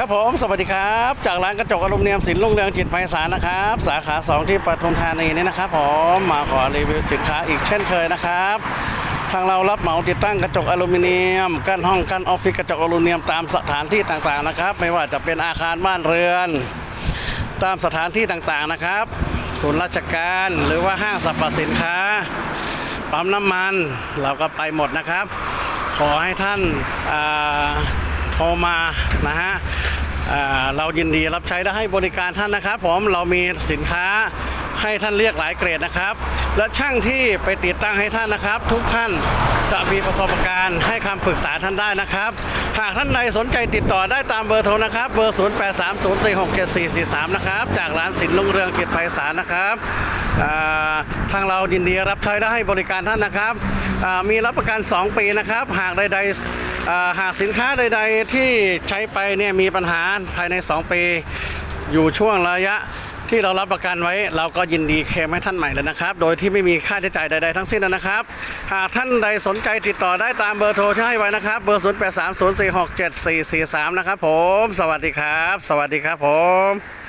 ครับผม สวัสดีครับ จากร้านกระจกอลูมิเนียมสินลุ่งเรืองจิตไพศาลนะครับ สาขา 2 ที่ปทุมธานีนี่นะครับผมมาขอรีวิวสินค้าอีกเช่นเคยนะครับ ทางเรารับเหมาติดตั้งกระจกอลูมิเนียมกั้นห้องกั้นออฟฟิศกระจกอลูมิเนียมตามสถานที่ต่างๆนะครับ ไม่ว่าจะเป็นอาคารบ้านเรือน ตามสถานที่ต่างๆนะครับศูนย์ราชการหรือว่าห้างสรรพสินค้าปั๊มน้ำมันเราก็ไปหมดนะครับ ขอให้ท่านอ่า โทรมานะฮะเรายินดีรับใช้และให้บริการท่านนะครับผมเรามีสินค้าให้ท่านเรียกหลายเกรดนะครับ และช่างที่ไปติดตั้งให้ท่านนะครับ ทุกท่านจะมีประสบการณ์ให้คำปรึกษาท่านได้นะครับ หากท่านใดสนใจติดต่อได้ตามเบอร์โทรนะครับเบอร์ 0830467443 นะครับ จากร้านสินลุงเรืองเกียรติไพศาลนะครับอ่า ทางเรายินดีรับใช้และให้บริการท่านนะครับ มีรับประกัน 2 ปีนะครับ หากใดๆหากสินค้าใด ๆ ที่ใช้ไปเนี่ยมีปัญหาภายใน 2 ปี อยู่ช่วงระยะที่เรารับประกันไว้เราก็ยินดีเคลมให้ท่านใหม่เลยนะครับ โดยที่ไม่มีค่าใช้จ่ายใด ๆ ทั้งสิ้นนะครับ หากท่านใดสนใจติดต่อได้ตามเบอร์โทรที่ให้ไว้นะครับ เบอร์ 0830467443 นะครับผม สวัสดีครับ สวัสดีครับผม